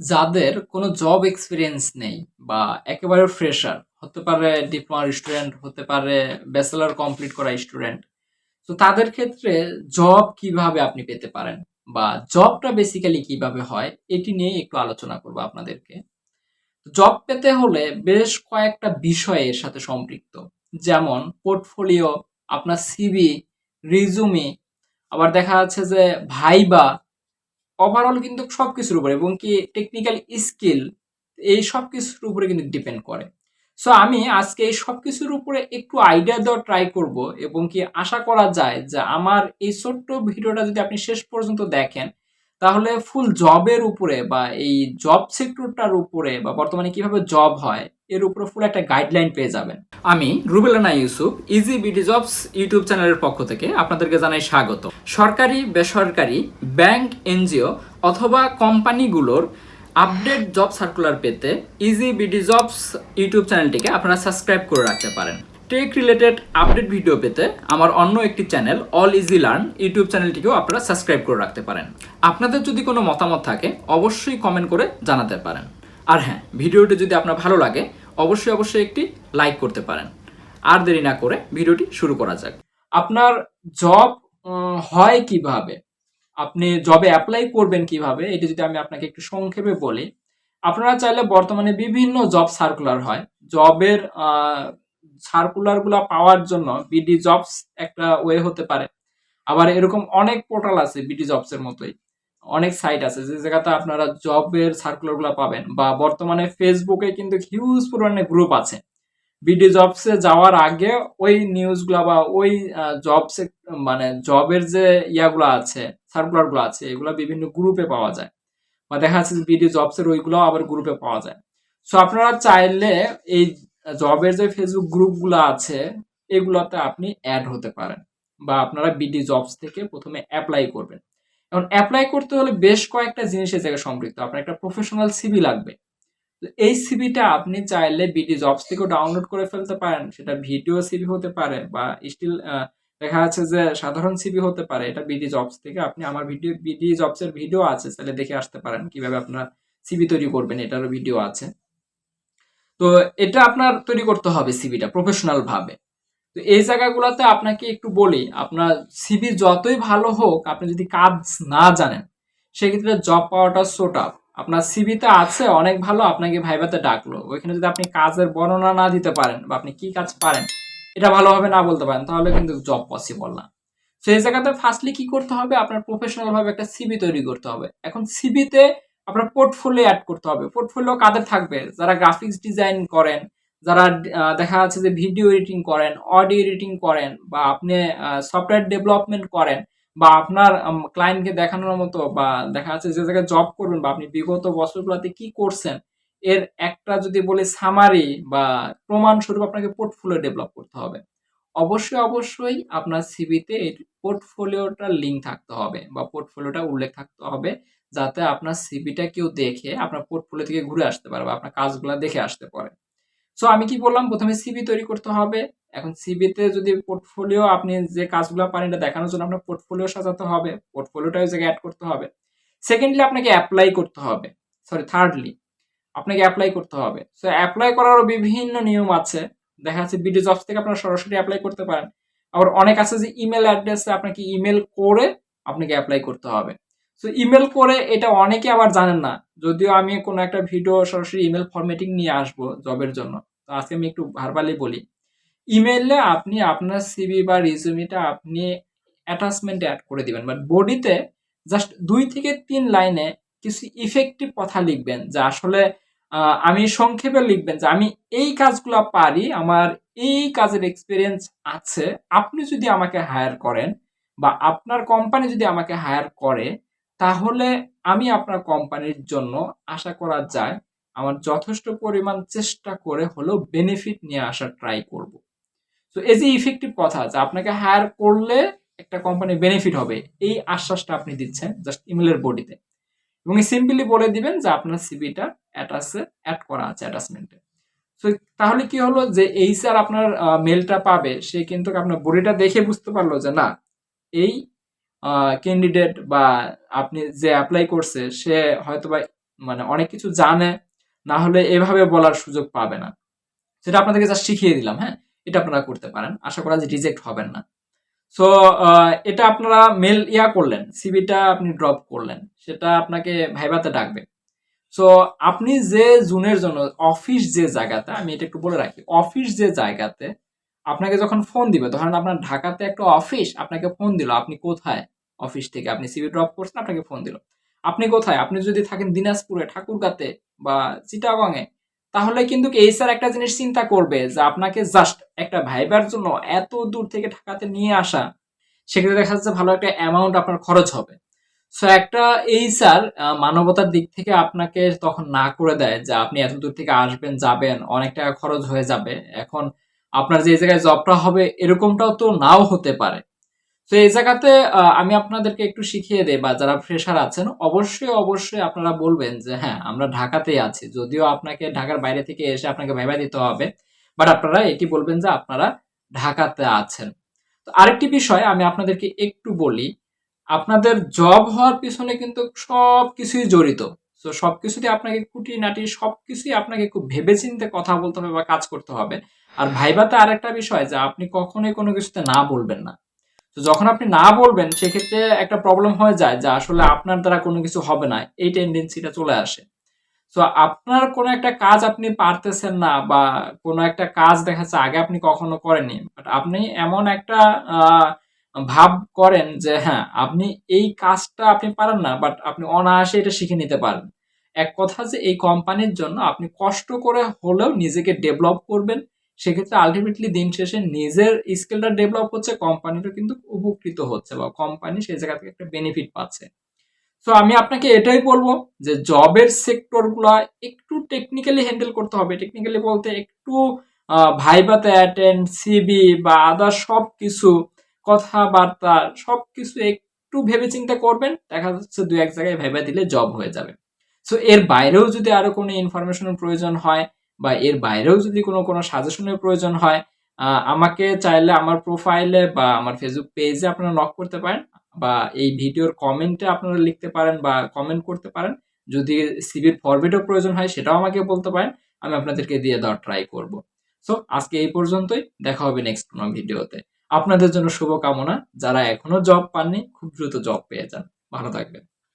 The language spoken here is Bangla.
যাদের কোনো জব এক্সপিরিয়েন্স নেই বা একেবারে ফ্রেশার হতে পারে ডিপ্লোমার স্টুডেন্ট হতে পারে ব্যাচেলার কমপ্লিট করা স্টুডেন্ট তো তাদের ক্ষেত্রে জব কীভাবে আপনি পেতে পারেন বা জবটা বেসিক্যালি কীভাবে হয়, এটি নিয়ে একটু আলোচনা করব আপনাদেরকে। জব পেতে হলে বেশ কয়েকটা বিষয় এর সাথে সম্পৃক্ত। যেমন পোর্টফোলিও আপনার সিভি রিজুমি আবার দেখা যাচ্ছে যে ভাইবা ওভারঅল কিন্তু সব কিছুর উপরে এবং কি টেকনিক্যাল স্কিল এই সব কিছুর উপরে কিন্তু ডিপেন্ড করে। সো আমি আজকে এই সব কিছুর উপরে একটু আইডিয়া দেওয়া ট্রাই করব এবং কি আশা করা যায় যে আমার এই ছোট্ট ভিডিওটা যদি আপনি শেষ পর্যন্ত দেখেন তাহলে ফুল জবের উপরে বা এই জব সেক্টরটার উপরে বা বর্তমানে কীভাবে জব হয়, এর উপরে ফুল একটা গাইডলাইন পেয়ে যাবেন। আমি রুবেলানা Yusuf easy BD jobs YouTube চ্যানেলের পক্ষ থেকে আপনাদেরকে জানাই স্বাগত। সরকারি, বেসরকারি ব্যাংক এনজিও অথবা কোম্পানিগুলোর আপডেট জব সার্কুলার পেতে ইজি বিডি জবস ইউটিউব চ্যানেলটিকে আপনারা সাবস্ক্রাইব করে রাখতে পারেন। টেক রিলেটেড আপডেট ভিডিও পেতে আমার অন্য একটি channel all easy learn YouTube চ্যানেলটিকেও আপনারা সাবস্ক্রাইব করে রাখতে পারেন। আপনাদের যদি কোনো মতামত থাকে, অবশ্যই কমেন্ট করে জানাতে পারেন। আর হ্যাঁ ভিডিওটি যদি আপনার ভালো লাগে, অবশ্যই অবশ্যই একটি লাইক করতে পারেন। আর দেরি না করে ভিডিওটি শুরু করা যাক। আপনার জব হয় কীভাবে? আপনি জবে অ্যাপ্লাই করবেন কীভাবে? এটি যদি আমি আপনাকে একটু সংক্ষেপে বলি, আপনারা চাইলে বর্তমানে বিভিন্ন জব সার্কুলার হয়। জবের সার্কুলারগুলো পাওয়ার জন্য বিডি জবস একটা ওয়ে হতে পারে। আবার এরকম অনেক পোর্টাল আছে বিডি জবসের মতোই। অনেক সাইট আছে, যে জায়গাতে আপনারা জবের সার্কুলারগুলো পাবেন বা বর্তমানে ফেসবুকে কিন্তু হিউজ পরিমাণে গ্রুপ আছে। বিডি জবসে যাওয়ার আগে ওই নিউজগুলো বা ওই জবসে মানে জবের যে ইয়াগুলো আছে সার্কুলার সার্কুলারগুলো আছে, এগুলো বিভিন্ন গ্রুপে পাওয়া যায়। বা দেখা যাচ্ছে বিডি জবসের ওইগুলো আবার গ্রুপে পাওয়া যায়। সো আপনারা চাইলে এই জবের যে ফেসবুক গ্রুপগুলো আছে, এগুলোতে আপনি অ্যাড হতে পারেন বা আপনারা বিডি জবস থেকে প্রথমে অ্যাপ্লাই করবেন। এখন অ্যাপ্লাই করতে হলে বেশ কয়েকটা জিনিসের জায়গায় সম্পৃক্ত। আপনার একটা প্রফেশনাল সিবি লাগবে। এই সিবিটা আপনি চাইলে বিডি জবস থেকেও ডাউনলোড করে ফেলতে পারেন। সেটা ভিডিও সিবি হতে পারে বা স্টিল দেখা যাচ্ছে যে সাধারণ সিবি হতে পারে। এটা বিডি জবস থেকে আপনি আমার ভিডিও বিডি জবসের ভিডিও আছে। তাহলে দেখে আসতে পারেন কীভাবে আপনারা সিবি তৈরি করবেন। এটারও ভিডিও আছে। তো এটা আপনার তৈরি করতে হবে সিবিটা প্রফেশনাল ভাবে। তো এই জায়গাগুলোতে আপনাকে একটু বলি, আপনার সিবি যতই ভালো হোক, আপনি যদি কাজ না জানেন, সেক্ষেত্রে জব পাওয়াটা সোট আপ আপনার সিবিতে আছে, অনেক ভালো, আপনাকে ভাইবাতে ডাকলো। ওইখানে যদি আপনি কাজের বর্ণনা না দিতে পারেন বা আপনি কি কাজ পারেন, এটা ভালোভাবে না বলতে পারেন, তাহলে কিন্তু জব পসিবল না। এই জায়গাতে ফার্স্টলি কি করতে হবে? আপনার প্রফেশনাল ভাবে একটা সিবি তৈরি করতে হবে। এখন সিবিতে আপনার পোর্টফোলিও অ্যাড করতে হবে। পোর্টফোলিও কাদের থাকবে? যারা গ্রাফিক্স ডিজাইন করেন, যারা দেখা যাচ্ছে যে ভিডিও এডিটিং করেন অডিও এডিটিং করেন, বা আপনি সফটওয়্যার ডেভেলপমেন্ট করেন, বা আপনার ক্লায়েন্টকে দেখানোর মতো, বা দেখা যাচ্ছে যে জায়গায় জব করবেন, বা আপনি বিগত বছরগুলোতে কি করছেন, এর একটা যদি বলি সামারি বা প্রমাণস্বরূপ আপনাকে পোর্টফোলিও ডেভেলপ করতে হবে। অবশ্যই অবশ্যই আপনার সিবিতে পোর্টফোলিওটার লিঙ্ক থাকতে হবে বা পোর্টফোলিওটা উল্লেখ থাকতে হবে যাতে আপনার সিবিটা কেউ দেখে আপনার পোর্টফোলিও থেকে ঘুরে আসতে পারে বা আপনার কাজগুলো দেখে আসতে পারে। সো আমি কি বললাম? প্রথমে সিবি তৈরি করতে হবে। এখন সিবিতে যদি পোর্টফোলিও আপনি যে কাজগুলো পারেন এটা দেখানোর জন্য আপনার পোর্টফোলিও সাজাতে হবে পোর্টফোলিওটা ওই জায়গায় অ্যাড করতে হবে। সেকেন্ডলি আপনাকে অ্যাপ্লাই করতে হবে। সরি থার্ডলি আপনাকে অ্যাপ্লাই করতে হবে। সো অ্যাপ্লাই করারও বিভিন্ন নিয়ম আছে। দেখা যাচ্ছে বিডি জবস থেকে আপনারা সরাসরি অ্যাপ্লাই করতে পারেন। আবার অনেক আছে যে ইমেল অ্যাড্রেসে আপনাকে ইমেল করে আপনাকে অ্যাপ্লাই করতে হবে। সো ইমেল করে এটা অনেকে আবার জানেন না। যদিও আমি কোনো একটা ভিডিও সরাসরি ইমেল ফরম্যাটিং নিয়ে আসব জবের জন্য। তো আজকে আমি একটু ভারবালি বলি। ইমেলে আপনি আপনার সিবি বা রিজুমিটা আপনি অ্যাটাচমেন্টে অ্যাড করে দিবেন। বাট বডিতে জাস্ট দুই থেকে তিন লাইনে কিছু ইফেক্টিভ কথা লিখবেন। যা আসলে আমি সংক্ষেপে লিখবেন যে আমি এই কাজগুলো পারি, আমার এই কাজের এক্সপিরিয়েন্স আছে, আপনি যদি আমাকে হায়ার করেন বা আপনার কোম্পানি যদি আমাকে হায়ার করে, তাহলে আমি আপনার কোম্পানির জন্য আশা করা যায় আমার যথেষ্ট পরিমাণ চেষ্টা করে হলেও বেনিফিট নিয়ে আসার ট্রাই করব। তো এই যে ইফেক্টিভ কথা যে আপনাকে হায়ার করলে একটা কোম্পানি বেনিফিট হবে, এই আশ্বাসটা আপনি দিচ্ছেন জাস্ট ইমেলের বডিতে। এবং সিম্পলি বলে দিবেন যে আপনার সিবিটা অ্যাটাচে অ্যাড করা আছে অ্যাটাচমেন্টে সো তাহলে কি হলো যে এই স্যার আপনার মেলটা পাবে, সে কিন্তু আপনার বডিটা দেখে বুঝতে পারল যে না, এই ক্যান্ডিডেট বা আপনি যে অ্যাপ্লাই করছে, সে হয়তো বা মানে অনেক কিছু জানে, না হলে এভাবে বলার সুযোগ পাবে না। সেটা আপনাদেরকে জাস্ট শিখিয়ে দিলাম হ্যাঁ? এটা আপনারা করতে পারেন। আশা করা যে রিজেক্ট হবেন না। সো এটা আপনারা মেল ইয়া করলেন সিবিটা আপনি ড্রপ করলেন, সেটা আপনাকে ভাইবাতে ডাকবে। সো আপনি যে জুনের জন্য অফিস যে জায়গাতে, আমি এটা একটু বলে রাখি অফিস যে জায়গাতে আপনাকে যখন ফোন দিবে, ধরেন আপনার ঢাকাতে একটা অফিস আপনাকে ফোন দিল, আপনি কোথায় অফিস থেকে? আপনি সিবি ড্রপ করছেন, আপনাকে ফোন দিল। আপনি কোথায়? আপনি যদি থাকেন দিনাজপুরে, ঠাকুরগাতে বা চিটাগংয়ে তাহলে কিন্তু এইসার একটা জিনিস চিন্তা করবে যে আপনাকে জাস্ট একটা ভাইবার জন্য এত দূর থেকে ঢাকাতে নিয়ে আসা, সেক্ষেত্রে দেখা যাচ্ছে ভালো একটা অ্যামাউন্ট আপনার খরচ হবে। সো একটা এই স্যার মানবতার দিক থেকে আপনাকে তখন না করে দেয় যে আপনি এত দূর থেকে আসবেন, যাবেন, অনেক টাকা খরচ হয়ে যাবে। এখন আপনার যে জায়গায় জবটা হবে, এরকমটাও তো নাও হতে পারে। তো এই জায়গাতে আমি আপনাদেরকে একটু শিখিয়ে দেই বা যারা ফ্রেশার আছেন, অবশ্যই অবশ্যই আপনারা বলবেন যে হ্যাঁ আমরা ঢাকাতেই আছি। যদিও আপনাকে ঢাকার বাইরে থেকে এসে আপনাকে ভাইবা দিতে হবে, বাট আপনারা এটি বলবেন যে, আপনারা ঢাকাতে আছেন। তো আরেকটি বিষয় আমি আপনাদেরকে একটু বলি, আপনাদের জব হওয়ার পিছনে কিন্তু সব কিছুই জড়িত। তো সবকিছুতে আপনাকে খুঁটিনাটি, সবকিছুই আপনাকে খুব ভেবেচিন্তে কথা বলতে হবে বা কাজ করতে হবে। আর ভাইবাতে আরেকটা বিষয় যে, আপনি কখনোই কোনো কিছুতে না বলবেন না। তো যখন আপনি না বলবেন, সেক্ষেত্রে একটা প্রবলেম হয়ে যায় যে আসলে আপনার দ্বারা কোনো কিছু হবে না। এই টেন্ডেন্সিটা চলে আসে। তো আপনার কোনো একটা কাজ আপনি পারতেছেন না বা কোনো একটা কাজ দেখা যাচ্ছে আগে আপনি কখনো করেননি বাট আপনি এমন একটা ভাব করেন যে হ্যাঁ আপনি এই কাজটা আপনি পারেন না বাট আপনি অনায়াসে এটা শিখে নিতে পারেন। এক কথা যে এই কোম্পানির জন্য আপনি কষ্ট করে হলেও নিজেকে ডেভেলপ করবেন সেক্ষেত্রে আলটিমেটলি দিন শেষে নিজের স্কিলটা ডেভেলপ হচ্ছে কোম্পানিটা কিন্তু উপকৃত হচ্ছে বা কোম্পানি সেই জায়গা থেকে একটা বেনিফিট পাচ্ছে। তো আমি আপনাকে এটাই বলব যে জবের সেক্টরগুলো একটু টেকনিক্যালি হ্যান্ডেল করতে হবে। টেকনিক্যালি বলতে একটু ভাইবাতে অ্যাটেন্ড সিবি বা আদার সব কিছু কথাবার্তা সব কিছু একটু ভেবে চিন্তা করবেন, দেখা যাচ্ছে দু এক জায়গায় ভেবে দিলে জব হয়ে যাবে। সো এর বাইরেও যদি আরও কোনো ইনফরমেশনের প্রয়োজন হয় বা এর বাইরেও যদি কোনো কোনো সাজেশনের প্রয়োজন হয় আমাকে চাইলে আমার প্রোফাইলে বা আমার ফেসবুক পেজে আপনারা নক করতে পারেন বা এই ভিডিওর কমেন্টে আপনারা লিখতে পারেন বা কমেন্ট করতে পারেন। যদি সিভির ফরম্যাটও প্রয়োজন হয় সেটাও আমাকে বলতে পারেন, আমি আপনাদেরকে দিয়ে দেওয়ার ট্রাই করব। সো আজকে এই পর্যন্তই, দেখা হবে নেক্সট কোনো ভিডিওতে। আপনাদের জন্য শুভকামনা, যারা এখনও জব পাননি, খুব দ্রুত জব পেয়ে যান। ভালো থাকবেন।